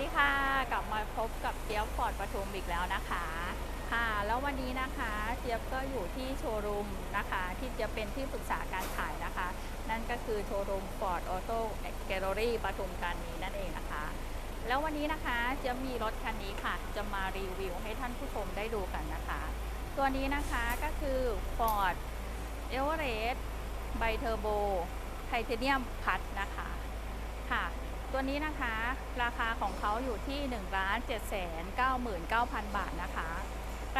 ดีค่ะ กลับมาพบกับเจี๊ยบฟอร์ดปทุมอีกแล้วนะคะค่ะแล้ววันนี้นะคะเจี๊ยบก็อยู่ที่โชว์รูมนะคะ ที่จะเป็นที่ปรึกษาการขายนะคะ นั่นก็คือโชว์รูมฟอร์ดออโต้แกลเลอรี่ปทุมธานีนั่นเองนะคะ แล้ววันนี้นะคะเจะมีรถคันนี้ค่ะ จะมารีวิวให้ท่านผู้ชมได้ดูกันนะคะ ตัวนี้นะคะก็คือ Ford e v e r e s t ไบเทอร์โบไทเทเนียมพัดนะคะค่ะ ตัวนี้นะคะราคาของเขาอยู่ที่1 7 9 9 0 0 0บาทนะคะ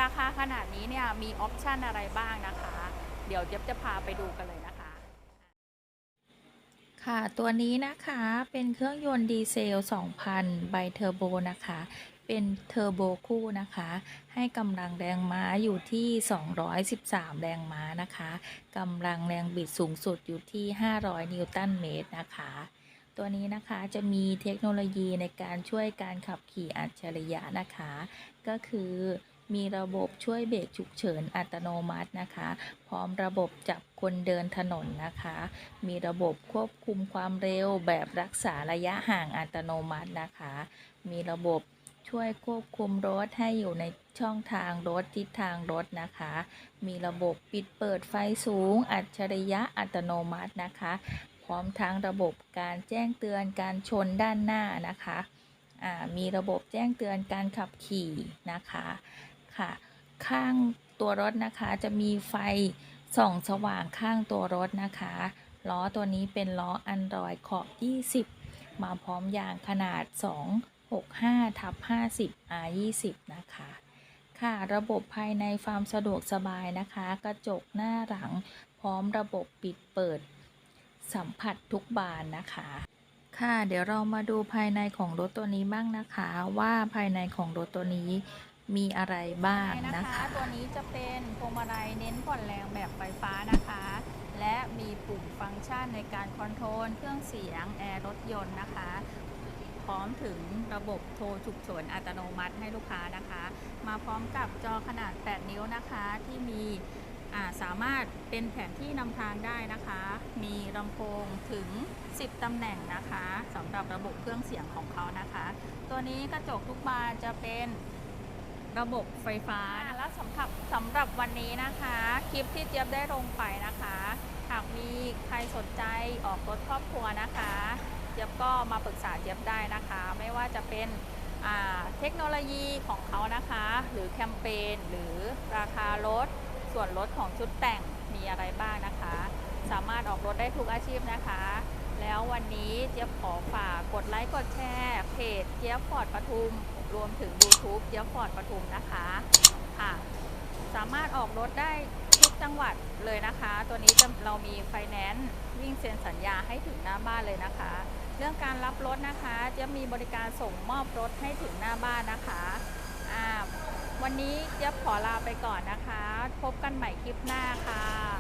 ราคาขนาดนี้เนี่ยมีออปชันอะไรบ้างนะคะ เดี๋ยวเจ๊บจะพาไปดูกันเลยนะคะ ค่ะตัวนี้นะคะเป็นเครื่องยนต์ดีเซล 2,000 ไบเทอร์โบนะคะ เป็นเทอร์โบคู่นะคะ ให้กำลังแรงม้าอยู่ที่ 213 แรงม้านะคะกำลังแรงบิดสูงสุดอยู่ที่ 500 นิวตันเมตรนะคะ ตัวนี้นะคะจะมีเทคโนโลยีในการช่วยการขับขี่อัจฉริยะนะคะ ก็คือมีระบบช่วยเบรกฉุกเฉินอัตโนมัตินะคะ พร้อมระบบจับคนเดินถนนนะคะ มีระบบควบคุมความเร็วแบบรักษาระยะห่างอัตโนมัตินะคะ มีระบบช่วยควบคุมรถให้อยู่ในช่องทางรถทิศทางรถนะคะ มีระบบปิดเปิดไฟสูง อัจฉริยะอัตโนมัตินะคะ พร้อมทั้งระบบการแจ้งเตือนการชนด้านหน้านะคะอ่ามีระบบแจ้งเตือนการขับขี่นะคะค่ะข้างตัวรถนะคะจะมีไฟส่องสว่างข้างตัวรถนะคะล้อตัวนี้เป็นล้อ Android ขอบ 20 มาพร้อมยางขนาด 265ทับ50 R 20 นะคะค่ะระบบภายในความสะดวกสบายนะคะ กระจกหน้าหลังพร้อมระบบปิดเปิด สัมผัสทุกบานนะคะ ค่ะ เดี๋ยวเรามาดูภายในของรถตัวนี้บ้างนะคะ ว่าภายในของรถตัวนี้มีอะไรบ้างนะนะคะคะ ตัวนี้จะเป็นพวงมาลัยเน้นผ่อนแรงแบบไฟฟ้านะคะ และมีปุ่มฟังก์ชันในการคอนโทรลเครื่องเสียงแอร์รถยนต์นะคะพร้อมถึงระบบโทรฉุกเฉินอัตโนมัติให้ลูกค้านะคะ มาพร้อมกับจอขนาด 8 นิ้วนะคะที่มีอ่า สามารถเป็นแผนที่นำทางได้นะคะ มีลำโพงถึง 10ตำแหน่งนะคะสำหรับระบบเครื่องเสียงของเขานะคะ ตัวนี้กระจกทุกบานจะเป็นระบบไฟฟ้าและสำหรับสำหรับวันนี้นะคะ คลิปที่เจี๊ยบได้ลงไปนะคะ หากมีใครสนใจออกรถครอบครัวนะคะ เจี๊ยบก็มาปรึกษาเจี๊ยบได้นะคะ ไม่ว่าจะเป็นเทคโนโลยีของเขานะคะ หรือแคมเปญหรือราคารถ ส่วนลดของชุดแต่งมีอะไรบ้างนะคะ สามารถออกรถได้ทุกอาชีพนะคะ แล้ววันนี้เจี๊ยบขอฝากกดไลค์กดแชร์เพจเจี๊ยบฟอร์ดปทุม รวมถึง YouTube เจี๊ยบฟอร์ดปทุมนะคะค่ะ สามารถออกรถได้ทุกจังหวัดเลยนะคะ ตัวนี้เรามีไฟแนนซ์วิ่งเซ็นสัญญาให้ถึงหน้าบ้านเลยนะคะ เรื่องการรับรถนะคะ จะมีบริการส่งมอบรถให้ถึงหน้าบ้านนะคะ วันนี้เจี๊ยบขอลาไปก่อนนะคะ พบกันใหม่คลิปหน้าค่ะ